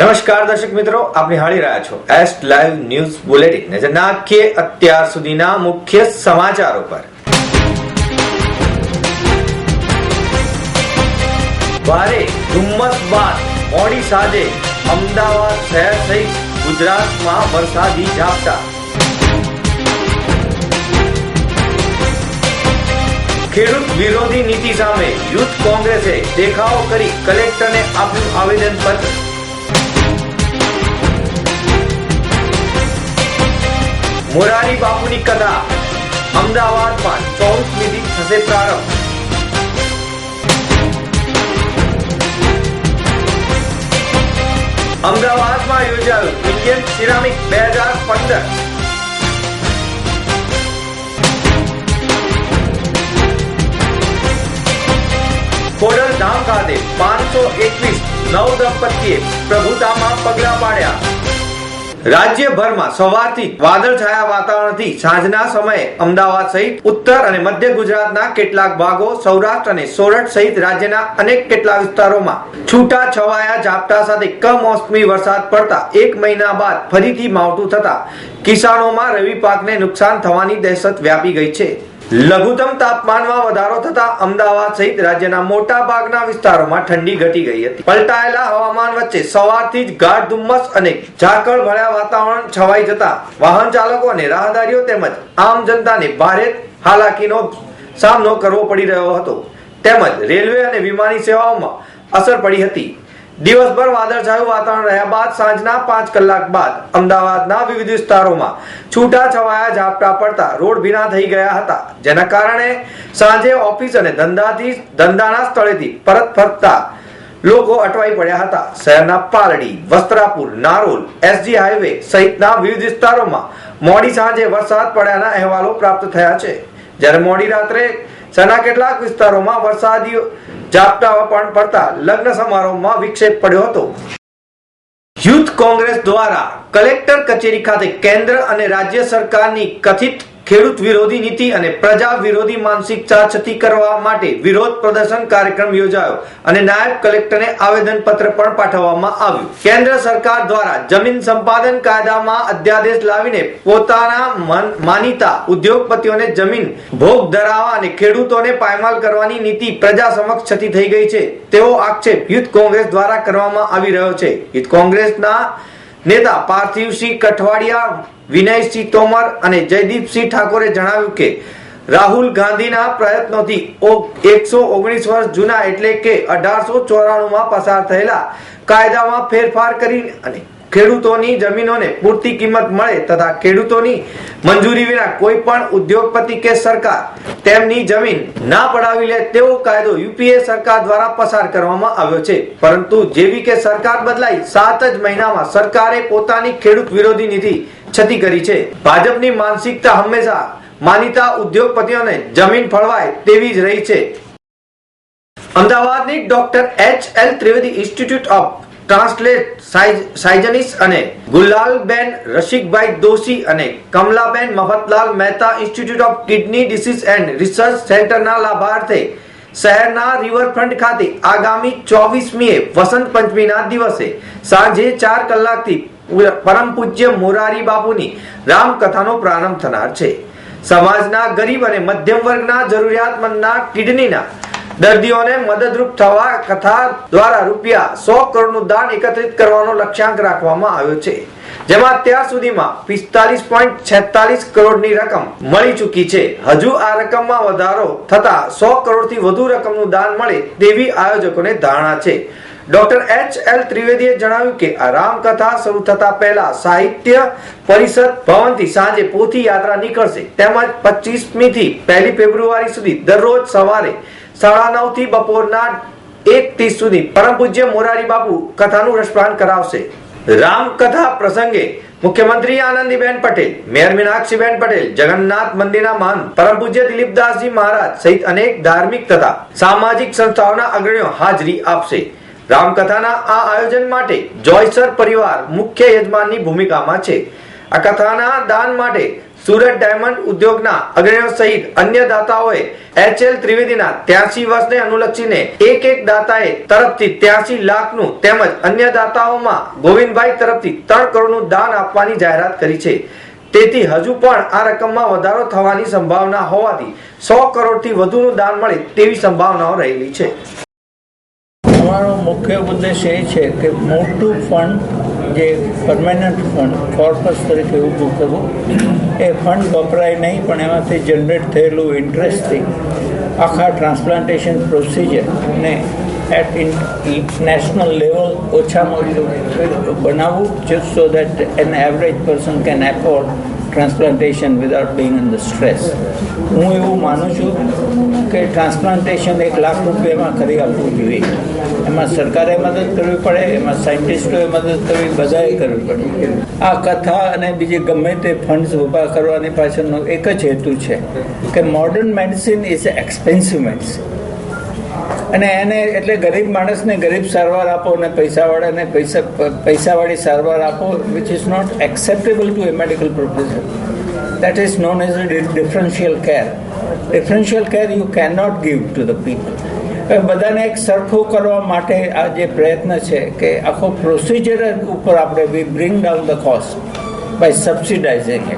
નમસ્કાર દર્શક મિત્રો, આપ નિહાળી રહ્યા છો એસ્ટ લાઈવ ન્યૂઝ બુલેટિન. નજર નાખીએ અત્યાર સુધીના મુખ્ય સમાચારો પર. ભારે ધુમ્મસ બાદ મોડી સાંજે અમદાવાદ શહેર સહિત ગુજરાતમાં વરસાદી ઝાપટા. ખેડૂત વિરોધી નીતિ સામે યુથ કોંગ્રેસે દેખાવો કરી કલેક્ટરને આપ્યું આવેદન પત્ર મોરારી બાપુની કથા અમદાવાદમાં ચોવીસમી થી થશે પ્રારંભ અમદાવાદમાં યોજાયું ઇન્ડિયન સિરામિક બે હજાર પંદર ખોડલધામ ખાતે પાંચસો એકવીસ નવ દંપતીએ પ્રભુતામાં પગલા પાડ્યા રાજ્યભરમાં સવારથી વાદળછાયા વાતાવરણથી સાંજના સમયે અમદાવાદ સહિત ઉત્તર અને મધ્ય ગુજરાતના કેટલાક ભાગો સૌરાષ્ટ્ર અને સોરઠ સહિત રાજ્યના અનેક કેટલાક વિસ્તારોમાં છૂટા છવાયા ઝાપટા સાથે કમોસમી વરસાદ પડતા એક મહિના બાદ ફરીથી માવઠું થતા કિસાનોમાં રવિ પાકને નુકસાન થવાની દહેશત વ્યાપી ગઈ છે. લઘુત્તમ તાપમાનમાં વધારો થતા અમદાવાદ સહિત રાજ્યના મોટા ભાગના વિસ્તારોમાં ઠંડી ઘટી ગઈ હતી. પલટાયેલા હવામાન વચ્ચે સવારથી જ ગાઢ ધુમ્મસ અને ઝાકળ ભર્યા વાતાવરણ છવાઈ જતા વાહન ચાલકો અને રાહદારીઓ તેમજ આમ જનતાને ભારે હાલાકીનો સામનો કરવો પડી રહ્યો હતો. તેમજ રેલવે અને વિમાની સેવાઓમાં અસર પડી હતી. દિવસભર વાદળછાયું વાતાવરણ રહ્યા બાદ સાંજના પાંચ કલાક બાદ અમદાવાદના વિવિધ વિસ્તારોમાં છૂટા છવાયા ઝાપટા પડતા રોડ ભીના થઈ ગયા હતા, જેના કારણે સાંજે ઓફિસ અને ધંધાથી ધંધાના સ્થળેથી પરત ફરતા લોકો અટવાઈ પડ્યા હતા. શહેરના પાલડી વસ્ત્રાપુર, નારોલ, એસજી હાઈવે સહિતના વિવિધ વિસ્તારોમાં મોડી સાંજે વરસાદ પડ્યાના અહેવાલો પ્રાપ્ત થયા છે. જ્યારે મોડી રાત્રે શહેરના કેટલાક વિસ્તારોમાં વરસાદી ઝાપટા પણ પડતા લગ્ન સમારોહમાં વિક્ષેપ પડ્યો હતો. યુથ કોંગ્રેસ દ્વારા કલેક્ટર કચેરી ખાતે કેન્દ્ર અને રાજ્ય સરકારની કથિત ખેડૂત વિરોધી નીતિ અને પ્રજા વિરોધી માનસિકતા છતી કરવા માટે વિરોધ પ્રદર્શન કાર્યક્રમ યોજાયો અને નાયબ કલેક્ટરને આવેદન પત્ર પણ પાઠવવામાં આવ્યું. કેન્દ્ર સરકાર દ્વારા જમીન સંપાદન કાયદામાં અધ્યાદેશ લાવીને પોતાના મન- માનીતા ઉદ્યોગપતિઓને જમીન ભોગ ધરાવવા અને ખેડૂતોને પાયમાલ કરવાની નીતિ પ્રજા સમક્ષ છતી થઈ ગઈ છે. તેવો આક્ષેપ યુથ કોંગ્રેસ દ્વારા કરવામાં આવી રહ્યો છે. યુથ કોંગ્રેસના નેતા પાર્થિવસિંહ કઠવાડિયા, વિનયસિંહ તોમર અને જયદીપસિંહ ઠાકોરે જણાવ્યું કે, રાહુલ ગાંધીના પ્રયત્નોથી એકસો ઓગણીસ વર્ષ જૂના એટલે કે અઢારસો ચોરાણુંમાં પસાર થયેલા કાયદામાં ફેરફાર કરી અને ખેડૂતોની જમીનોને પૂરતી કિંમત મળે તથા ખેડૂતોની મંજૂરી વિના કોઈ પણ ઉદ્યોગપતિ કે સરકાર તેમની જમીન ના પડાવી લે તેવો કાયદો યુપીએ સરકાર દ્વારા પસાર કરવામાં આવ્યો છે. પરંતુ જેવી કે સરકાર બદલાઈ સાત જ મહિનામાં સરકારે પોતાની ખેડૂત વિરોધી નીતિ છતી કરી છે. ભાજપની માનસિકતા હંમેશા માનીતા ઉદ્યોગપતિઓને જમીન ફળવાય તેવી જ રહી છે. અમદાવાદની doctor H L Trivedi institute of translate sciences અને ગુલાલબેન રસિકભાઈ દોશી અને Kamlaben Mafatlal Mehta institute of kidney disease and research સેન્ટરના લાભાર્થે શહેરના રિવરફ્રન્ટ ખાતે આગામી ચોવીસમીએ વસંત પંચમીના દિવસે સાંજે ચાર કલાકથી પરમ પૂજ્ય મોરારી બાપુની રામકથાનો પ્રારંભ થનાર છે. સમાજના ગરીબ અને મધ્યમ વર્ગના જરૂરિયાતમંદના કિડનીના દર્દીઓને મદદરૂપ થવા કથા દ્વારા રૂપિયા સો કરોડનું દાન એકત્રિત કરવાનો લક્ષ્યાંક રાખવામાં આવ્યો છે, જેમાં અત્યાર સુધીમાં પિસ્તાલીસ પોઈન્ટ છેતાલીસ કરોડની રકમ મળી ચૂકી છે. હજુ આ રકમમાં વધારો થતા સો કરોડથી વધુ રકમનું દાન મળે તેવી આયોજકોને ધારણા છે. ડોક્ટર એચ એલ ત્રિવેદીએ જણાવ્યું કે આ રામકથા શરૂ થતા પહેલા સાહિત્ય પરિષદ ભવનથી સાંજે પોથી યાત્રા નીકળશે. તેમજ પચીસમી થી પહેલી ફેબ્રુઆરી સુધી દરરોજ સવારે સાડા નવથી બપોરના એક ત્રીસ સુધી. પરમ પૂજ્ય મોરારી બાપુ કથાનું રસપાન કરાવશે. રામકથા પ્રસંગે મુખ્યમંત્રી આનંદીબેન પટેલ, મેયર મીનાક્ષીબેન પટેલ, જગન્નાથ મંદિરના મહંત પરમ પૂજ્ય દિલીપદાસજી મહારાજ સહિત અનેક ધાર્મિક તથા સામાજિક સંસ્થાઓના અગ્રણીઓ હાજરી આપશે. રામકથાના આ આયોજન માટે જોયસર પરિવાર મુખ્ય યજમાનની ભૂમિકામાં છે. આ કથાના દાન માટે સુરત ડાયમંડ ઉદ્યોગના અગ્રણીઓ સહિત અન્ય દાતાઓએ એચ એલ ત્રિવેદીના ત્યાસી વર્ષને અનુલક્ષીને એક એક દાતાએ તરફથી ત્યાસી લાખનું તેમજ અન્ય દાતાઓમાં ગોવિંદભાઈ તરફથી ત્રણ કરોડનું દાન આપવાની જાહેરાત કરી છે. તેથી હજુ પણ આ રકમમાં વધારો થવાની સંભાવના હોવાથી સો કરોડથી વધુનું દાન મળે તેવી સંભાવનાઓ રહેલી છે. અમારો મુખ્ય ઉદ્દેશ એ છે કે મોટું ફંડ જે પરમેનન્ટ ફંડ કોર્પસ તરીકે ઊભું કરવું એ ફંડ વપરાય નહીં, પણ એમાંથી જનરેટ થયેલું ઇન્ટરેસ્ટથી આખા ટ્રાન્સપ્લાન્ટેશન પ્રોસિજરને એટ ઇન નેશનલ લેવલ ઓછામાં ઓછું બનાવવું just so that an average person can afford transplantation without being in the stress હું એવું માનું છું કે ટ્રાન્સપ્લાન્ટેશન એક લાખ રૂપિયામાં કરી આપવું જોઈએ. એમાં સરકારે મદદ કરવી પડે, એમાં સાયન્ટિસ્ટોએ મદદ કરવી, બધાએ કરવી પડે. આ કથા અને બીજી ગમે તે ફંડ્સ ઊભા કરવાની પાછળનો એક જ હેતુ છે કે modern medicine is expensive medicine અને એને એટલે ગરીબ માણસને ગરીબ સારવાર આપો અને પૈસાવાળાને પૈસા, પૈસાવાળી સારવાર આપો which is not acceptable to a medical profession that is known as a differential care differential care you can not give to the people બધાને એક સરખું કરવા માટે આ જે પ્રયત્ન છે કે આખો પ્રોસિજર ઉપર આપણે we bring down the cost by subsidising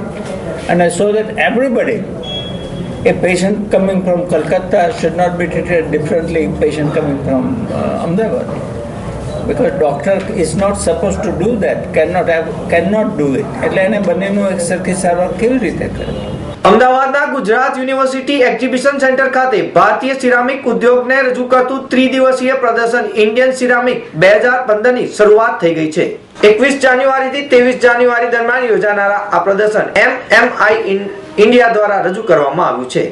અને so that everybody a patient coming from Calcutta should not be treated differently patient coming from uh, Ahmedabad because doctor is not supposed to do that cannot have cannot do it એટલે એને બંનેનું એક સરખી સારવાર કેવી રીતે કરે અમદાવાદના ગુજરાત યુનિવર્સિટી એક્ઝિબિશન સેન્ટર ખાતે ભારતીય સિરામિક ઉદ્યોગને રજૂ કરતું ત્રિદિવસીય પ્રદર્શન ઇન્ડિયન સિરામિક બે હજાર પંદરની શરૂઆત થઈ ગઈ છે. એકવીસ જાન્યુઆરીથી ત્રેવીસ જાન્યુઆરી દરમિયાન યોજાનારા આ પ્રદર્શન એમ એમ આઈ ઇન્ડિયા દ્વારા રજૂ કરવામાં આવ્યું છે.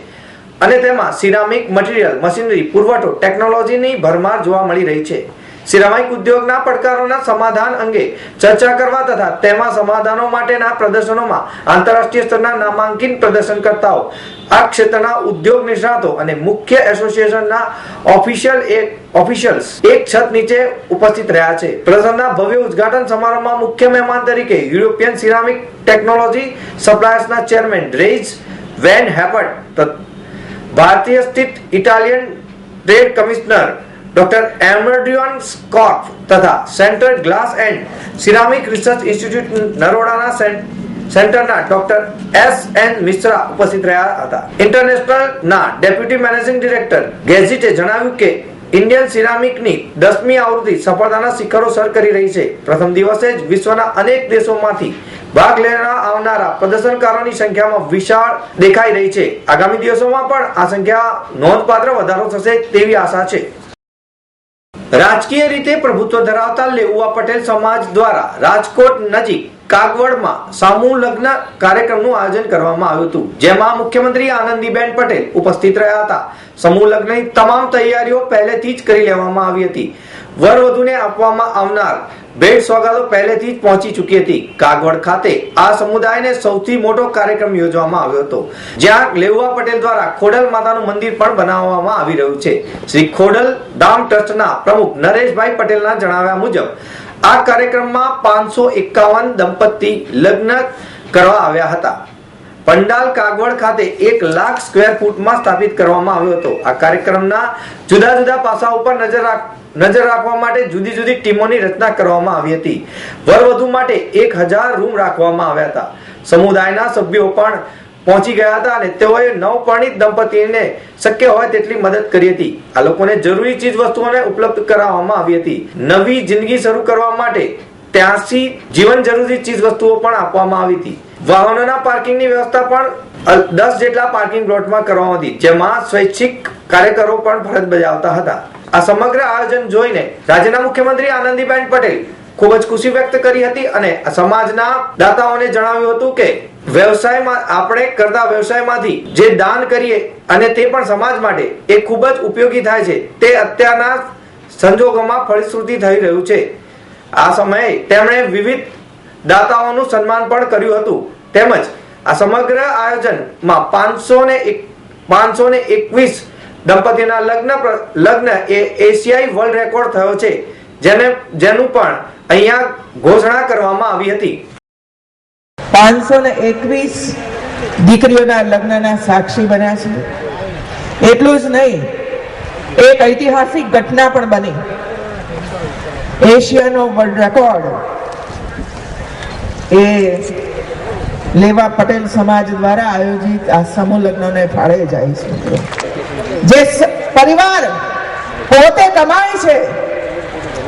અને તેમાં સિરામિક મટીરીયલ, મશીનરી, પુરવઠો, ટેકનોલોજીની ભરમાર જોવા મળી રહી છે. સિરામિક ઉદ્યોગના પડકારોના સમાધાન અંગે ચર્ચા કરવા તથા તેમાં સમાધાનો માટેના પ્રદર્શનોમાં આંતરરાષ્ટ્રીય સ્તરના નામાંકિત પ્રદર્શનકર્તાઓ, આ ક્ષેત્રના ઉદ્યોગ નિષ્ણાતો અને મુખ્ય એસોસિએશનના ઓફિશિયલ એક ઓફિશિયલ્સ એક છત નીચે ઉપસ્થિત રહ્યા છે. પ્રદર્શનના ભવ્ય ઉદ્ઘાટન સમારોહમાં મુખ્ય મહેમાન તરીકે યુરોપિયન સિરામિક ટેકનોલોજી સપ્લાયર્સના ચેરમેન રેઇઝ વેન હેપર્ટ ભારતીય સ્થિત ઇટાલિયન ટ્રેડ કમિશનર ડોક્ટર એમરડિયોન સ્કોટ તથા central glass and ceramic research institute નરોડાના સેન્ટરના ડોક્ટર એસ એન મિશ્રા ઉપસ્થિત રહ્યા હતા. ઇન્ટરનેશનલ ના ડેપ્યુટી મેનેજિંગ ડિરેક્ટર ગેઝિટે જણાવ્યું કે ઇન્ડિયન સિરામિકની દસમી આવૃત્તિ સફળતાના શિખરો સર કરી રહી છે. પ્રથમ દિવસે જ વિશ્વના અનેક દેશોમાંથી ભાગ લેવા આવનારા પ્રદર્શનકારોની સંખ્યામાં વિશાળ દેખાઈ રહી છે. આગામી દિવસોમાં પણ આ સંખ્યા નોંધપાત્ર વધારો થશે તેવી આશા છે. રાજકીય રીતે પ્રભુત્વ ધરાવતા લેઉવા પટેલ સમાજ દ્વારા રાજકોટ નજીક કાગવડમાં સમૂહ લગ્ન કાર્યક્રમનું આયોજન કરવામાં આવ્યું હતું, જેમાં મુખ્યમંત્રી આનંદીબેન પટેલ ઉપસ્થિત રહ્યા હતા. સમૂહ લગ્નની તમામ તૈયારીઓ પહેલેથી જ કરી લેવામાં આવી હતી. વર વધુને આપવામાં આવનાર ભેટ સોગાદો પહેલેથી જ પહોંચી ચૂકી હતી. કાગવડ ખાતે આ સમુદાયને સૌથી મોટો કાર્યક્રમ યોજવામાં આવ્યો હતો. જ્યાં લેઉવા પટેલ દ્વારા ખોડલ માતાનું મંદિર પણ બનાવવામાં આવી રહ્યું છે. શ્રી ખોડલ ધામ ટ્રસ્ટના પ્રમુખ નરેશભાઈ પટેલના જણાવ્યા મુજબ, આ કાર્યક્રમમાં પાંચસો એકાવન દંપતી લગ્ન કરવા આવ્યા હતા. પંડાલ કાગવડ ખાતે એક લાખ સ્ક્વેર ફૂટમાં સ્થાપિત કરવામાં આવ્યો હતો. આ કાર્યક્રમના જુદા જુદા પાસા ઉપર નજર રાખ, નજર રાખવા માટે જુદી જુદી ટીમોની રચના કરવામાં આવી હતી. વરવધુ માટે એક હજાર રૂમ રાખવામાં આવ્યા હતા. સમુદાયના સભ્યો પણ પહોંચી ગયા હતા અને તેઓએ નવપરણિત દંપતીને શક્ય હોય તેટલી મદદ કરી હતી. આ લોકોને જરૂરી ચીજ વસ્તુઓને ઉપલબ્ધ કરાવવામાં આવી હતી. નવી જિંદગી શરૂ કરવા માટે ત્યાંસી જીવન જરૂરી ચીજ વસ્તુઓ પણ આપવામાં આવી હતી. વાહનોના પાર્કિંગની વ્યવસ્થા પણ દસ જેટલા પાર્કિંગ પ્લોટમાં કરવામાં હતી, જેમાં સ્વૈચ્છિક કાર્યકરો પણ ફરજ બજાવતા હતા. આ સમગ્ર આયોજન જોઈને રાજ્યના મુખ્યમંત્રી આનંદીબેન પટેલ ખૂબ જ ખુશી વ્યક્ત કરી હતી અને સમાજના દાતાઓને જણાવ્યું હતું કે, વ્યવસાયમાં, આપણે કરતા વ્યવસાયમાંથી જે દાન કરીએ અને તે પણ સમાજ માટે એ ખૂબ જ ઉપયોગી થાય છે. તે અત્યારના સંજોગોમાં ફળશ્રુતિ થઈ રહ્યું છે. આ સમયે તેમણે વિવિધ દાતાઓનું સન્માન પણ કર્યું હતું. તેમજ આ સમગ્ર આયોજનમાં પાંચસો ને પાંચસો ને એકવીસ દંપતીના લગ્ન લગ્ન એ એશિયાઈ વર્લ્ડ રેકોર્ડ થયો છે, જેને, જેનું પણ અહીંયા ઘોષણા કરવામાં આવી હતી. પાંચસો ને એકવીસ દીકરીઓના લગ્નના સાક્ષી બન્યા છે. એટલું જ નહીં, એક ઐતિહાસિક ઘટના પણ બની. એશિયાનો વર્લ્ડ રેકોર્ડ એ લેવા પટેલ સમાજ દ્વારા આયોજિત આ સમૂહ લગ્નને ફાળે જાય છે. જે પરિવાર પોતે કમાય છે,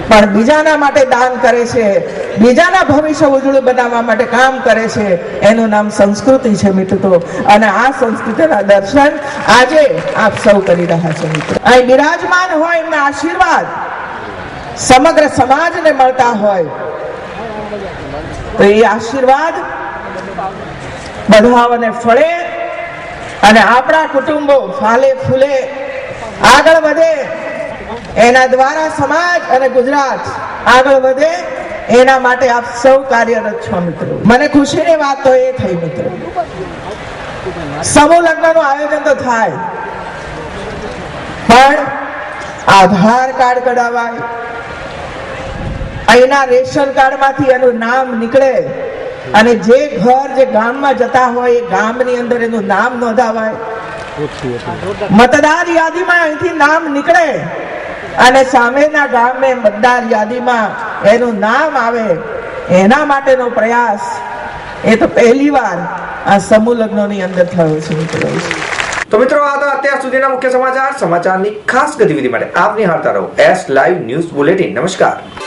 પણ બીજાના માટે દાન કરે છે, બીજાના ભવિષ્ય ઉજળું બનાવવા માટે કામ કરે છે, એનું નામ સંસ્કૃતિ છે મિત્રો. અને આ સંસ્કૃતિના દર્શન આજે આપ સૌ કરી રહ્યા છો મિત્રો. અહીં બિરાજમાન હોય એમના આશીર્વાદ સમગ્ર સમાજને મળતા હોય. તો એ આશીર્વાદ બધાઓને ફળે અને આપણા કુટુંબો ફાલે ફૂલે, આગળ વધે, એના દ્વારા સમાજ અને ગુજરાત આગળ વધે, એના માટે આપ સૌ કાર્યરત છો મિત્રો. મને ખુશીની વાત તો એ થઈ મિત્રો. સમૂહ લગ્નનું આયોજન તો થાય. પણ આધાર કાર્ડ કઢાવાય અહીંના રેશન કાર્ડમાંથી એનું નામ નીકળે. અને જે ઘર જે ગામમાં જતા હોય, એ ગામની અંદર એનું નામ નોંધાવાય. મતદાર યાદીમાં અહીંથી નામ નીકળે. અને સામેના ગામે મતદાર યાદીમાં એનું નામ આવે. એના માટેનો પ્રયાસ. એ તો પહેલીવાર આ સમૂહ લગ્નોની અંદર થયો છે, મિત્રો. તો મિત્રો, આ હતા અત્યાર સુધીના મુખ્ય સમાચાર. સમાચારની ખાસ ગતિવિધિ માટે આપ નિહાળતા રહો એસ લાઈવ ન્યૂઝ બુલેટિન નમસ્કાર.